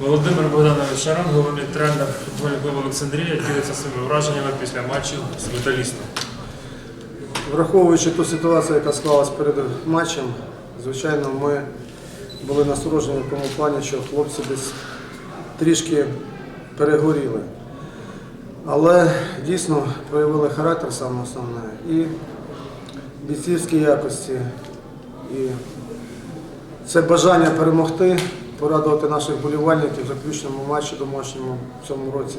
Володимир Богданович Шаран, головний тренер футбольного клубу Олександрія, ділиться своїми враженнями після матчів з металістом. Враховуючи ту ситуацію, яка склалась перед матчем, звичайно, ми були насторожені в тому плані, що хлопці десь трішки перегоріли. Але дійсно проявили характер саме основне і бійцівські якості, і це бажання перемогти, порадувати наших болівальників в заключному матчі домашньому в цьому році.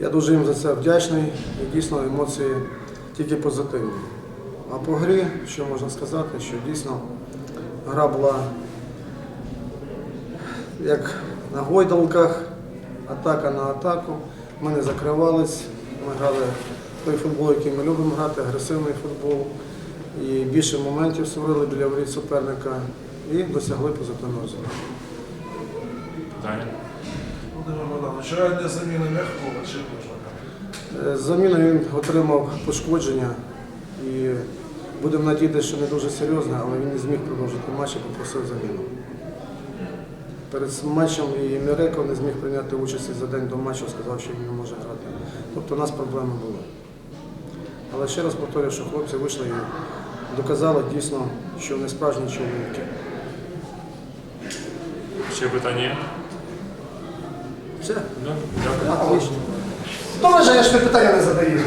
Я дуже їм за це вдячний і дійсно емоції тільки позитивні. А по грі, що можна сказати, що дійсно гра була як на гойдалках, атака на атаку. Ми не закривались, ми грали той футбол, який ми любимо грати, агресивний футбол. І більше моментів створили біля воріт суперника і досягли позитивного результату. Питання. Володимир Богданович, вчора для заміни м'якого чи можна? Е, Заміною він отримав пошкодження і будемо надіятися, що не дуже серйозне, але він не зміг продовжити матч і попросив заміну. Перед матчем і Міреков не зміг прийняти участь і за день до матчу, сказав, що він не може грати. Тобто у нас проблеми були. Але ще раз повторюю, що хлопці вийшли і доказали дійсно, що вони справжні чоловіки. Ще питання? Все. Ну, дякую. Отлично. Хто вважає, що питання не задаєш?